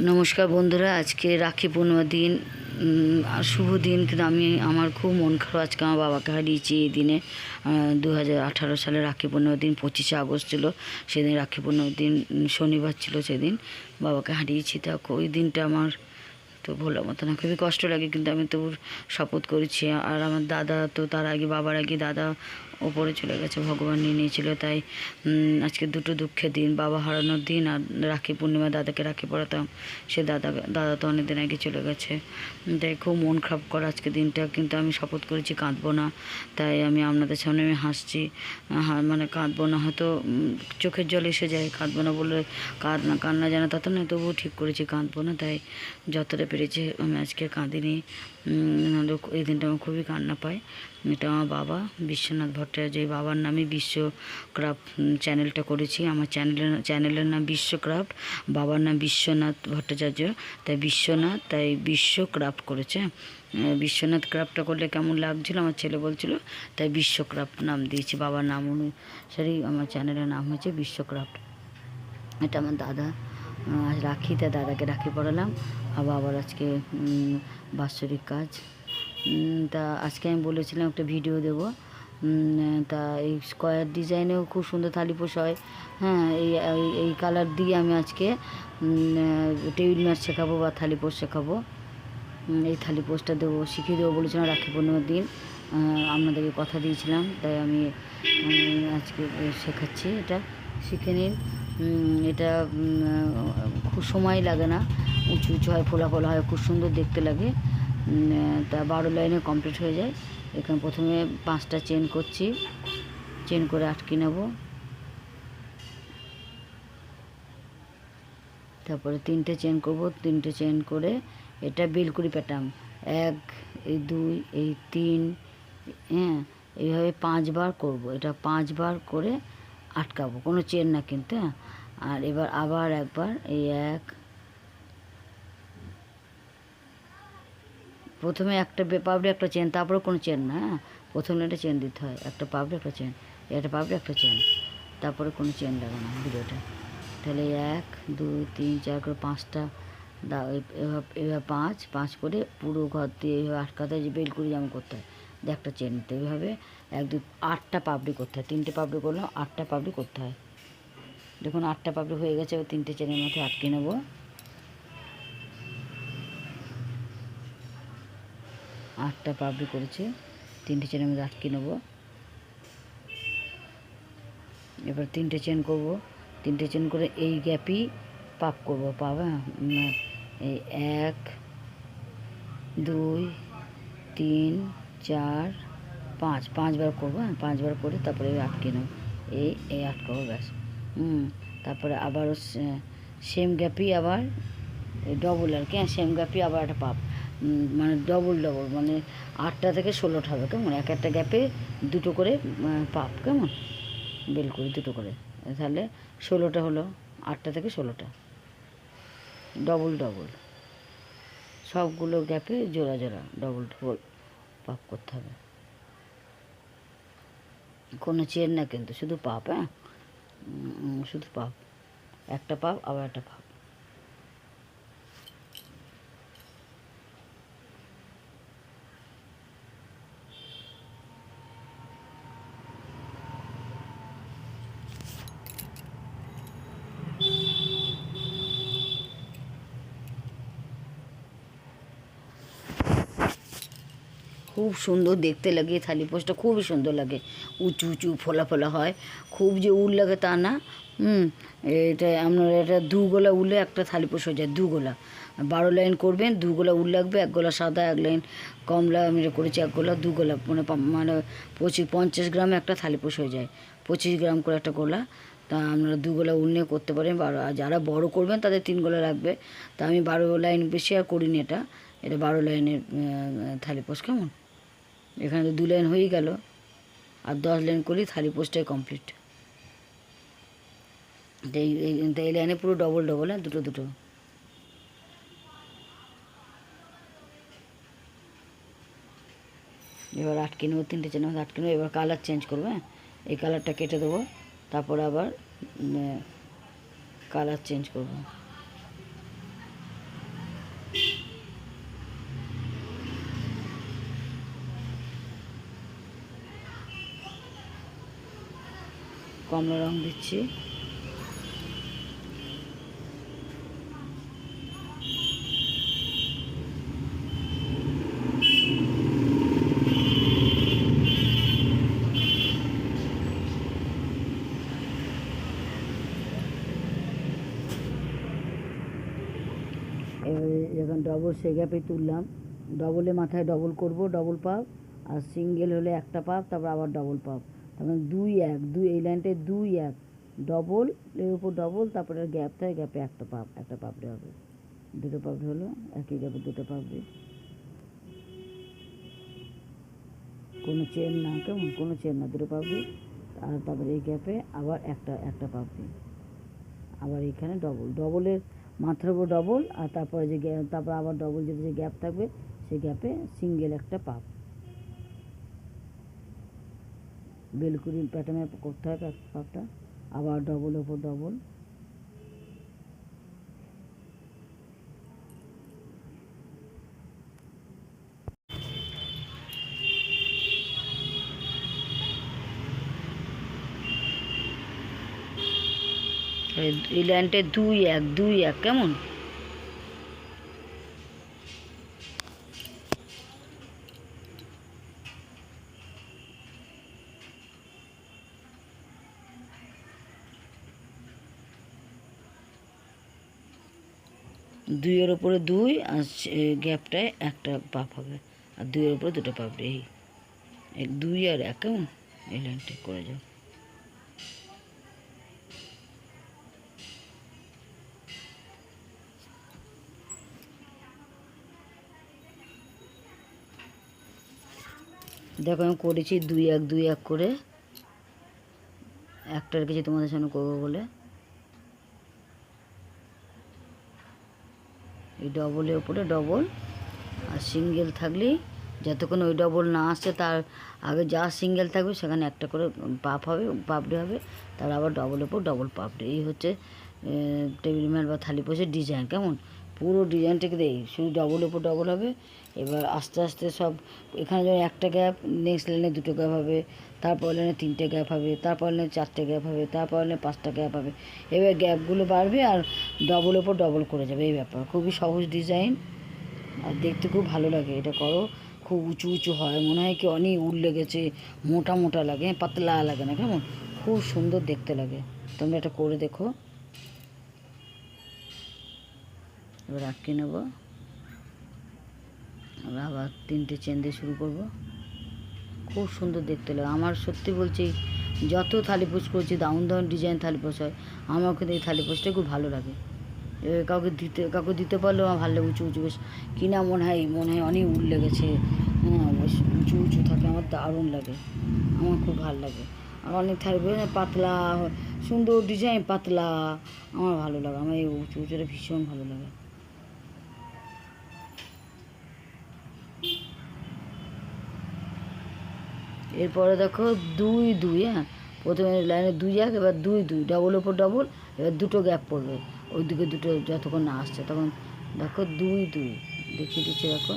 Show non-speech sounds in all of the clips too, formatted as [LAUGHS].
নমস্কার বন্ধুরা, আজকে রাখি পূর্ণিমার দিন শুভ দিন, কিন্তু আমি, আমার খুব মন খারাপ আজকে আমার বাবাকে হারিয়েছি এই দিনে। দু হাজার আঠারো সালে রাখি পূর্ণিমার দিন, পঁচিশে আগস্ট ছিল, সেদিন রাখি পূর্ণিমার দিন, শনিবার ছিল সেদিন বাবাকে হারিয়েছি। তা ওই দিনটা আমার তো ভোলার মতো না, খুবই কষ্ট লাগে, কিন্তু আমি তবু শপথ করেছি। আর আমার দাদা তো তার আগে, বাবার আগে দাদা ওপরে চলে গেছে, ভগবান নিয়ে নিয়েছিল। তাই আজকে দুটো দুঃখের দিন, বাবা হারানোর দিন আর রাখি পূর্ণিমা দাদাকে রাখি পড়াতাম সে দাদা দাদা তো অনেক দিন আগে চলে গেছে। তাই খুব মন খারাপ করা আজকে দিনটা, কিন্তু আমি শপথ করেছি কাঁদবো না। তাই আমি আপনাদের সামনে আমি হাসছি। মানে কাঁদবো না, হয়তো চোখের জল এসে যায়, কাঁদবো না বলে কান্না কান্না জানা তা তো নয়, তবুও ঠিক করেছি কাঁদবো না। তাই যতটা পেরেছি আমি আজকে কাঁদিনি। এই দিনটা আমার খুবই কান্না পায়। এটা আমার বাবা, বিশ্বনাথ ভট্টাচার্য এই বাবার নামে বিশ্বক্রাফ্ট চ্যানেলটা করেছি। আমার চ্যানেলের চ্যানেলের নাম বিশ্বক্রাফ্ট, বাবার নাম বিশ্বনাথ ভট্টাচার্য। তাই বিশ্বনাথ, তাই বিশ্বক্রাফ্ট করেছে। বিশ্বনাথ ক্রাফটটা করলে কেমন লাগছিল? আমার ছেলে বলছিল, তাই বিশ্বক্রাফট নাম দিয়েছি, বাবার নাম অনুসারেই আমার চ্যানেলের নাম হয়েছে বিশ্বক্রাফ্ট। এটা আমার দাদা আজ রাখি তা দাদাকে রাখি পড়ালাম। আর বাবার আজকে বাৎসরিক কাজ। তা আজকে আমি বলেছিলাম একটা ভিডিও দেব। তা এই স্কোয়ার ডিজাইনেও খুব সুন্দর থালি পোষ হয়। হ্যাঁ এই এই- কালার দিয়ে আমি আজকে টেবিল ম্যাট শেখাবো বা থালিপোষ শেখাবো। উম, এই থালি পোস্টটা দেবো শিখিয়ে দেবো বলেছিলাম রাখি পূর্ণিমার দিন। আপনাদেরকে কথা দিয়েছিলাম তাই আমি আজকে শেখাচ্ছি এটা। শিখে নিন। এটা খুব সময় লাগে না। উঁচু উঁচু হয় ফোলা ফোলা হয়, খুব সুন্দর দেখতে লাগে। তা বারো লাইনে কমপ্লিট হয়ে যায়। এখানে প্রথমে পাঁচটা চেন করছি। চেন করে আটকে নেব। তারপরে তিনটে চেন করব। তিনটে চেন করে এটা বেলকুড়ি প্যাটার্ন এক, এই দুই, এই তিন হ্যাঁ এইভাবে পাঁচবার করব। এটা পাঁচবার করে আটকাবো। কোনো চেন না কিন্তু হ্যাঁ। আর এবার আবার একবার, এই এক প্রথমে একটা পাবড়ে একটা চেন তারপরে কোনো চেন না হ্যাঁ? প্রথমে একটা চেন দিতে হয়, একটা পাবড়ে একটা চেন একটা পাবড়ে একটা চেন তারপরে কোনো চেন লাগে না ভিডিওটা। তাহলে এক, দুই, তিন, চার করে পাঁচটা, দা এভাবে এভাবে পাঁচ পাঁচ করে পুরো ঘর দিয়ে এইভাবে আটকাতে যে বেল করে যেমন করতে হয়। দিয়ে একটা চেন নিতে। এইভাবে এক, দুই, আটটা পাপড়ি করতে হয়, তিনটে পাপড়ি করলাম আটটা পাপড়ি করতে হয়। দেখুন আটটা পাপড়ি হয়ে গেছে তিনটে চেনের মধ্যে আটকে নেব। আটটা পাপড়ি করেছে, তিনটে চেনের মধ্যে আটকে নেব। এবার তিনটে চেন করব, তিনটে চেন করে এই গ্যাপই পাপ করব পাপ হ্যাঁ এই এক, দুই, তিন, চার, পাঁচ, পাঁচবার করব হ্যাঁ পাঁচবার করে তারপরে আটকে নেব। এই এই আটকাবো ব্যাস। হুম, তারপরে আবারও সেম গ্যাপই আবার ডবল আর কি হ্যাঁ সেম গ্যাপই আবার একটা পাপ মানে ডবল ডবল মানে আটটা থেকে ষোলোটা হবে, কেমন? এক একটা গ্যাপে দুটো করে পাপ, কেমন? বেল করি দুটো করে। তাহলে ষোলোটা হলো, আটটা থেকে ষোলোটা। ডবল ডবল সবগুলো গ্যাপে জোড়া জোড়া ডবল ডবল পাপ করতে হবে। কোনো চেন না কিন্তু, শুধু পাপ হ্যাঁ? শুধু পাপ। একটা পাপ, আবার একটা পাপ। খুব সুন্দর দেখতে লাগে থালি পোস্টটা, খুবই সুন্দর লাগে। উঁচু উঁচু, ফোলা ফোলা হয়। খুব যে উল লাগে তা না। হুম, এটা আপনার এটা দু গোলা উলে একটা থালি পোস্ট হয়ে যায়, দু গোলা। বারো লাইন করবেন, দু গোলা উল লাগবে, এক গোলা সাদা, এক লাইন কমলা, আমি করেছি এক গোলা, দু গোলা মানে মানে পঁচিশ, পঞ্চাশ গ্রামে একটা থালি পোস্ট হয়ে যায়। পঁচিশ গ্রাম করে একটা গোলা। তা আপনারা দু গোলা উল নিয়ে করতে পারেন, বারো, আর যারা বড় করবেন তাদের তিন গোলা লাগবে। তা আমি বারো লাইন বেশি আর করিনি এটা। এটা বারো লাইনের থালি পোস্ট কেমন? এখানে তো দু লাইন হয়েই গেল, আর দশ লাইন করি থালি পোস্টটাই কমপ্লিট এই লাইনে পুরো ডবল ডবল হ্যাঁ? দুটো দুটো। এবার আটকে নেব, তিনটে চেন আটকে নেব, এবার কালার চেঞ্জ করব হ্যাঁ? এই কালারটা কেটে দেবো, তারপর আবার কালার চেঞ্জ করব। কমলা রং দিচ্ছি। এবারে যখন ডবল সে গ্যাপে তুললাম ডবলে মাথায় ডবল করব ডবল পাপ আর সিঙ্গেল হলে একটা পাপ তারপর আবার ডবল পাপ তখন দুই এক, দুই, এই লাইনটায় দুই এক ডবল এর উপর ডবল তারপরে গ্যাপ থাকে গ্যাপে একটা পাপ একটা পাপড়ি হবে। দুটো পাপড়ি হলো, একই গ্যাপে দুটো পাপড়ি কোনো চেন না, কেমন? কোনো চেন না, দুটো পাপড়ি আর তারপরে এই গ্যাপে আবার একটা একটা পাপড়ি আবার এখানে ডবল ডবলের মাথার উপর ডবল আর তারপরে যে তারপর আবার ডবল যেটা যে গ্যাপ থাকবে, সেই গ্যাপে সিঙ্গেল একটা পাপ বেলকুড়ি প্যাটার্নে করতে হবে এক পাপটা আবার ডবল ওপর ডবল এই- লাইনটায় দুই এক দুই এক, কেমন? দুইয়ের ওপরে দুই আর গ্যাপটায় একটা পাপ হবে। আর দুইয়ের ওপরে দুটো পাপ এই দুই আর এক এই লাইনটা করে যাও। দেখো, আমি করেছি দুই এক দুই এক করে। একটার রেখেছি তোমাদের সামনে করব বলে। এই ডবলের উপরে ডবল আর সিঙ্গেল থাকলেই যতক্ষণ ওই ডবল না আসছে, তার আগে যা সিঙ্গেল থাকবে সেখানে একটা করে পাপ হবে পাপড়ি হবে, তার আবার ডবলের উপর ডবল পাপড়ি এই হচ্ছে টেবিল ম্যাট বা থালি পোষের ডিজাইন কেমন? পুরো ডিজাইনটাকে দেই শুধু ডবলের উপর ডবল হবে, এবার আস্তে আস্তে সব, এখানে যেমন একটা গ্যাপ নেক্সট লাইনে দুটো গ্যাপ হবে তারপর লাইনে তিনটে গ্যাপ হবে, তারপর লাইনে চারটে গ্যাপ হবে, তারপর লাইনে পাঁচটা গ্যাপ হবে। এবার গ্যাপগুলো বাড়বে আর ডবল ওপর ডবল করে যাবে, এই ব্যাপার। খুবই সহজ ডিজাইন আর দেখতে খুব ভালো লাগে, এটা করো। খুব উঁচু উঁচু হয়, মনে হয় কি অনেক উল লেগেছে, মোটা মোটা লাগে, পাতলা লাগে না, কেমন? খুব সুন্দর দেখতে লাগে। তোমরা এটা করে দেখো। এবার আটকে নেব। আবার তিনটে চেন দিয়ে শুরু করব। খুব সুন্দর দেখতে লাগে। আমার সত্যি বলছি, যত থালিপোষ করছি দাউন দাউন ডিজাইন থালিপোষ হয়, আমার কিন্তু এই থালিপোষটা খুব ভালো লাগে। কাউকে দিতে কাউকে দিতে পারলেও আমার ভালো লাগে, উঁচু উঁচু বেশ। কিনা মনে হয় মনে হয় অনেক উল লেগেছে। হ্যাঁ বেশ উঁচু উঁচু থাকে, আমার দারুণ লাগে। আমার খুব ভালো লাগে। আর অনেক থাকবে না পাতলা, সুন্দর ডিজাইন পাতলা। আমার ভালো লাগে, আমার এই উঁচু, উঁচুটা ভীষণ ভালো লাগে। এরপরে দেখো দুই দুই হ্যাঁ? প্রথমে লাইনে দুই এক, এবার দুই দুই ডবল ওপর ডবল এবার দুটো গ্যাপ পড়বে। ওই দিকে দুটো যতক্ষণ না আসছে, তখন দেখো দুই দুই, দেখিয়ে দিচ্ছি দেখো।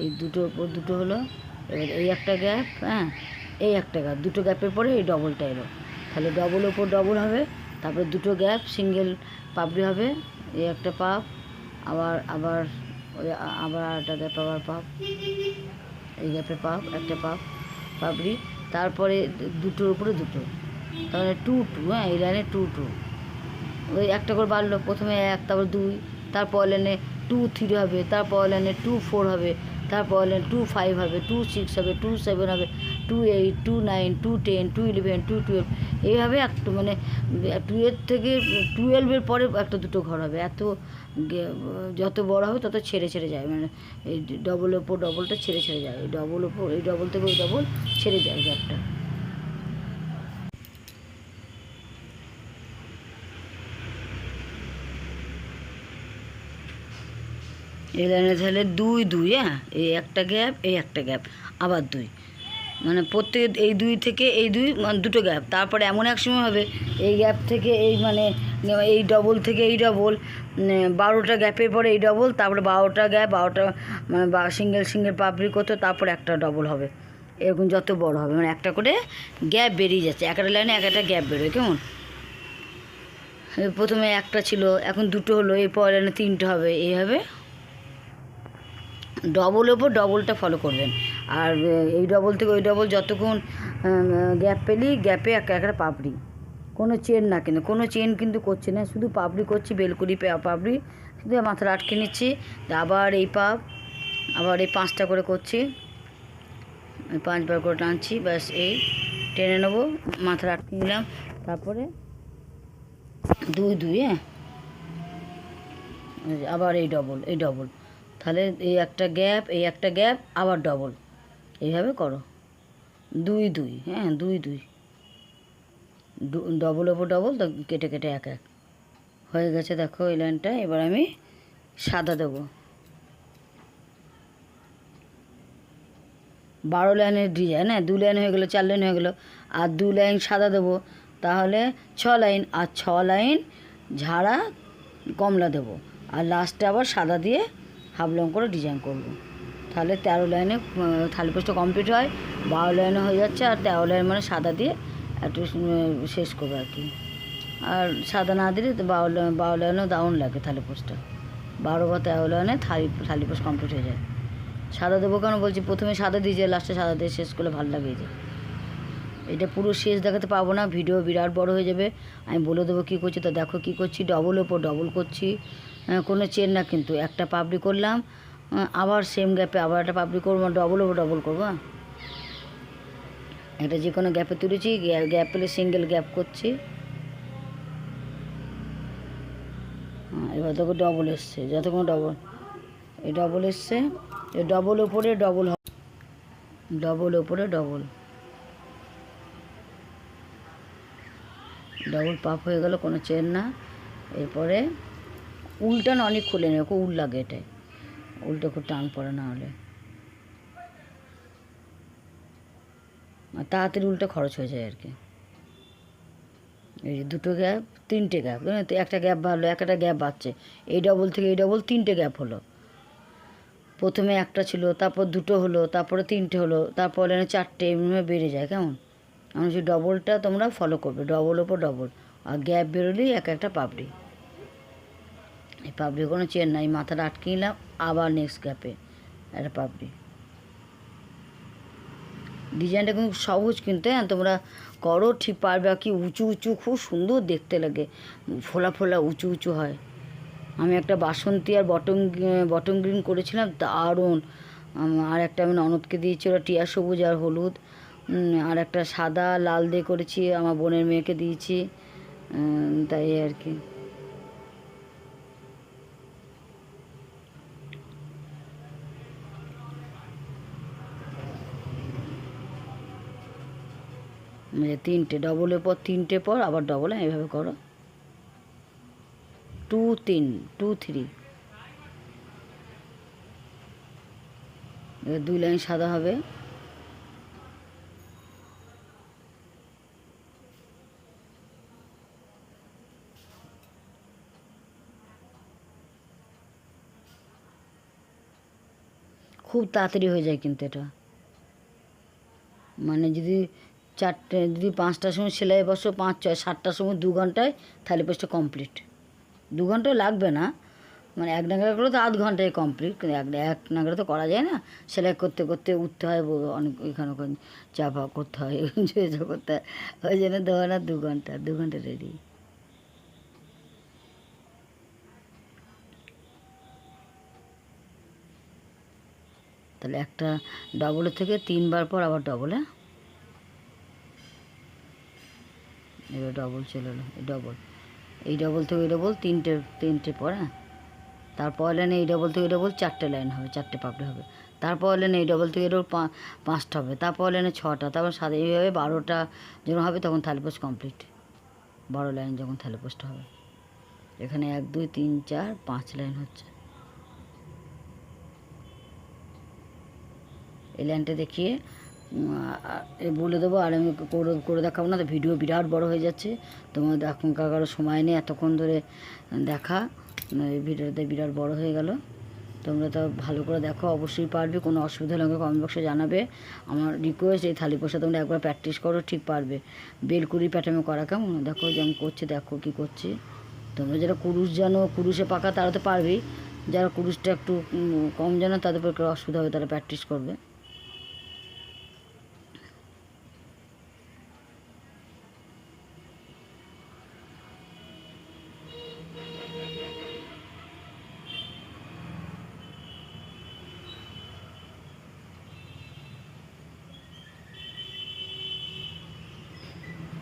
এই দুটোর ওপর দুটো হলো, এবার এই একটা গ্যাপ হ্যাঁ? এই একটা গ্যাপ দুটো গ্যাপের পরে এই ডবলটা এলো। তাহলে ডবল ওপর ডবল হবে, তারপরে দুটো গ্যাপ সিঙ্গেল পাপড়ি হবে, এই একটা পাপ, আবার আবার ওই আবার একটা গ্যাপ আবার পাপ। এই গ্যাপে পাপ, একটা পাপ। পাপড়ি তারপরে দুটোর উপরে দুটো। তাহলে টু টু হ্যাঁ এই লাইনে টু টু ওই একটা করে বাড়লো, প্রথমে এক, তারপর দুই, তারপর লাইনে টু থ্রি হবে, তারপর লাইনে টু ফোর হবে, তারপর লাইনে টু ফাইভ হবে টু সিক্স হবে টু সেভেন হবে। Two eight two nine two ten two eleven two twelve এইভাবে একটু মানে টুয়েলভ থেকে টুয়েলভের পরে একটা দুটো ঘর হবে। এত যত বড় হবে তত ছেড়ে ছেড়ে যায়। মানে এই ডবল ওপর ডবলটা ছেড়ে ছেড়ে যায়। এই ডবল ওপর, এই ডবল থেকে ওই ডবল ছেড়ে যায় গ্যাপটা এই লাইনে তাহলে দুই দুই হ্যাঁ? এই একটা গ্যাপ এই একটা গ্যাপ আবার দুই। মানে প্রত্যেক এই দুই থেকে এই দুই মানে দুটো গ্যাপ তারপরে এমন এক সময় হবে, এই গ্যাপ থেকে এই মানে এই ডবল থেকে এই ডবল বারোটা গ্যাপের পরে এই ডবল তারপরে বারোটা গ্যাপ বারোটা মানে বা সিঙ্গেল সিঙ্গেল পাপড়ি করতে, তারপরে একটা ডবল হবে। এরকম যত বড় হবে মানে একটা করে গ্যাপ বেরিয়ে যাচ্ছে। একটা লাইনে এক একটা গ্যাপ বেরোয়, কেমন? প্রথমে একটা ছিল, এখন দুটো হলো, এই এরপর লাইনে তিনটে হবে এইভাবে ডবল ওপর ডবলটা ফলো করবেন। আর এই ডবল থেকে ওই ডবল যতক্ষণ গ্যাপ পেলি গ্যাপে একটা একটা পাপড়ি। কোনো চেন না কিন্তু কোনো চেন কিন্তু করছে না, শুধু পাপড়ি করছি বেলকুড়ি পাপড়ি। শুধু মাথাটা আটকে নিচ্ছি আবার এই পাপ আবার এই পাঁচটা করে করছি। পাঁচবার করে টানছি, ব্যাস এই টেনে নেব মাথাটা আটকে নিলাম, তারপরে দুই দুই হ্যাঁ? আবার এই ডবল এই ডবল তাহলে এই একটা গ্যাপ এই একটা গ্যাপ আবার ডবল এইভাবে করো। দুই দুই হ্যাঁ দুই দুই। ডবল ওপর ডবল তো কেটে কেটে এক এক। হয়ে গেছে দেখো এই লাইনটা, এবার আমি সাদা দেবো। বারো লাইনের ডিজাইন হ্যাঁ দু লাইন হয়ে গেলো, চার লাইন হয়ে গেলো, আর দু লাইন সাদা দেবো। তাহলে ছ লাইন, আর ছ লাইন ঝাড়া কমলা দেবো। আর লাস্টে আবার সাদা দিয়ে হাফ লং করে ডিজাইন করব। তাহলে তেরো লাইনে থালি পোস্টটা কমপ্লিট হয়। বারো লাইনে হয়ে যাচ্ছে আর তেরো লাইন মানে সাদা দিয়ে একটু শেষ করব আর কি। আর সাদা না দিলে বারো বারো লাইনেও দারুণ লাগে থালি পোস্টটা বারো বা তেরো লাইনে থালি থালি পোস্ট কমপ্লিট হয়ে যায়। সাদা দেবো কেন বলছি? প্রথমে সাদা দিয়ে লাস্টে সাদা দিয়ে শেষ করলে ভালো লাগে যে। এটা পুরো শেষ দেখাতে পাবো না ভিডিও বিরাট বড় হয়ে যাবে। আমি বলে দেবো কী করছি, তো দেখো কী করছি ডবল ওপর ডবল করছি। কোনো চেন না কিন্তু, একটা পাবলি করলাম। আবার সেম গ্যাপে আবার একটা পাপড়ি করব ডবল ওপর ডবল করব হ্যাঁ। এটা যে কোনো গ্যাপে তুলেছি গ্যাপ পেলে সিঙ্গেল গ্যাপ করছি। হ্যাঁ, এবার দেখো ডবল এসছে যতক্ষণ ডবল এই ডবল এসছে এই ডবল ওপরে ডবল ডবল ওপরে ডবল ডবল পাপ হয়ে গেল কোনো চেন না। এরপরে উলটা না অনেক খুলে নেবে খুব উল লাগে এটাই উল্টো খুব টান পড়ে না হলে। তাড়াতাড়ি উল্টা খরচ হয়ে যায় আর কি। এই যে দুটো গ্যাপ, তিনটে গ্যাপ একটা গ্যাপ বাড়লো, একটা গ্যাপ বাড়ছে। এই ডবল থেকে এই ডবল তিনটে গ্যাপ হলো। প্রথমে একটা ছিল, তারপর দুটো হলো, তারপরে তিনটে হলো, তারপর চারটে এমনি বেড়ে যায়, কেমন? আমি সেই ডবলটা তোমরা ফলো করবে ডবল ওপর ডবল আর গ্যাপ বেরোলেই এক একটা পাপড়ি এই পাপড়ি কোনো চেন নাই, মাথাটা আটকে নিলাম, আবার নেক্সট গ্যাপে একটা পাপড়ি ডিজাইনটা কিন্তু সহজ কিন্তু হ্যাঁ? তোমরা করো, ঠিক পারবে, কি উঁচু উঁচু, খুব সুন্দর দেখতে লাগে। ফোলা ফোলা, উঁচু উঁচু হয়। আমি একটা বাসন্তী আর বটম বটম গ্রিন করেছিলাম, দারুণ। আর একটা আমি ননদকে দিয়েছি ওরা টিয়া সবুজ আর হলুদ। আর একটা সাদা, লাল দিয়ে করেছি, আমার বোনের মেয়েকে দিয়েছি। তাই আর কি। তিনটে ডবলের পর তিনটে পর আবার ডবল এইভাবে করো। টু তিন টু থ্রি দুই লাইন সাদা হবে। খুব তাড়াতাড়ি হয়ে যায় কিন্তু এটা। মানে যদি চারটে, যদি পাঁচটার সময় সেলাই বসো, পাঁচ, ছয়, সাতটার সময় দু ঘন্টায় তাহলে পোস্টটা কমপ্লিট দু ঘন্টাও লাগবে না। মানে এক নাগারে করে তো আধ ঘন্টায় কমপ্লিট কিন্তু এক এক নাগারে তো করা যায় না। সেলাই করতে করতে উঠতে হয় অনেক এখানে ওখানে চাপা করতে হয় [LAUGHS] করতে হয়। ওই জন্য দেওয়া না দু ঘণ্টা দু ঘণ্টা রেডি তাহলে একটা ডবলের থেকে তিনবার পর আবার ডবল এবার ডবল চলে এলো এই ডবল এই ডবল থেকে এই ডবল তিনটে তিনটে পর হ্যাঁ? তারপর লাইনে এই ডবল থেকে ডবল চারটে লাইন হবে, চারটে পাপড়ি হবে। তারপর লাইনে এই ডবল থেকে ডবল পাঁচটা হবে। তারপর লাইনে ছটা, তারপর সাদা এইভাবে বারোটা যখন হবে তখন থালিপোস্ট কমপ্লিট বারো লাইন যখন থালিপোস্ট হবে। এখানে এক, দুই, তিন, চার, পাঁচ লাইন হচ্ছে। এই লাইনটা দেখিয়ে বলে দেবো আর আমি করে করে দেখাবো না। তো ভিডিও বিরাট বড় হয়ে যাচ্ছে। তোমার এখনকার কারও সময় নেই এতক্ষণ ধরে দেখা। এই ভিডিওতে বিরাট বড় হয়ে গেল। তোমরা তো ভালো করে দেখো, অবশ্যই পারবে। কোনো অসুবিধা হলে আমাকে কমেন্ট বক্সে জানাবে। আমার রিকোয়েস্ট এই থালি পোষা তোমরা একবার প্র্যাকটিস করো, ঠিক পারবে। বেলকুড়ি প্যাটার্নে করা কেমন? দেখো যেমন করছে, দেখো কি করছে। তোমরা যারা কুরুশ জানো, কুরুশে পাকা, তারা তো পারবেই। যারা কুরুশটা একটু কম জানো, তাদের পক্ষে অসুবিধা হবে, তারা প্র্যাকটিস করবে।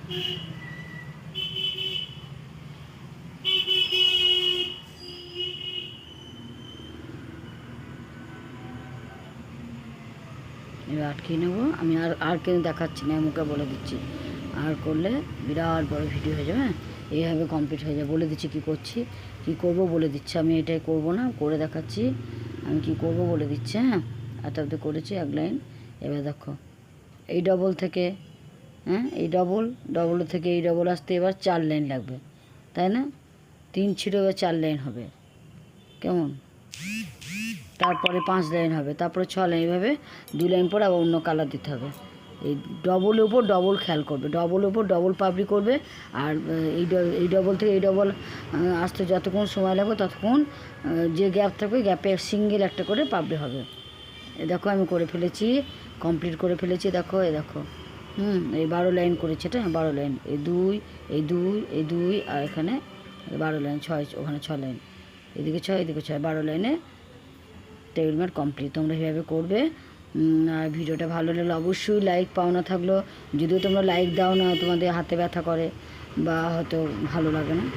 এবার আটকে নেব। আমি আর আর কিন্তু দেখাচ্ছি না মুখে বলে দিচ্ছি। আর করলে বিরাট বড় ভিডিও হয়ে যাবে হ্যাঁ? এইভাবে কমপ্লিট হয়ে যাবে। বলে দিচ্ছি কি করছি, কি করব বলে দিচ্ছি। আমি এটাই করব না, করে দেখাচ্ছি। আমি কি করব বলে দিচ্ছি হ্যাঁ? এত অব্দি করেছি এক লাইন। এবার দেখো, এই ডবল থেকে হ্যাঁ এই ডবল ডবল থেকে এই ডবল আসতে এবার চার লাইন লাগবে, তাই না? তিন ছিঁড়ে এবার চার লাইন হবে, কেমন? তারপরে পাঁচ লাইন হবে, তারপরে ছ লাইন এইভাবে দু লাইন পর আবার অন্য কালার দিতে হবে। এই ডবলের উপর ডবল খেয়াল করবে ডবলের উপর ডবল পাবলি করবে, আর এই এই ডবল থেকে এই ডবল আসতে যতক্ষণ সময় লাগবে ততক্ষণ যে গ্যাপ থাকবে গ্যাপে সিঙ্গেল একটা করে পাবলি হবে। দেখো আমি করে ফেলেছি কমপ্লিট করে ফেলেছি, দেখো, এ দেখো। হুম, এই বারো লাইন করেছে এটা বারো লাইন। এই দুই এই দুই এই দুই, আর এখানে বারো লাইন, ছয়, ওখানে ছ লাইন। এদিকে ছয় এদিকে ছয়, বারো লাইনে টেবিল ম্যাট কমপ্লিট। তোমরা এভাবে করবে। আর ভিডিওটা ভালো লাগলে অবশ্যই লাইক পাও না থাকল যদিও তোমরা লাইক দাও না, তোমাদের হাতে ব্যথা করে বা হয়তো ভালো লাগে না।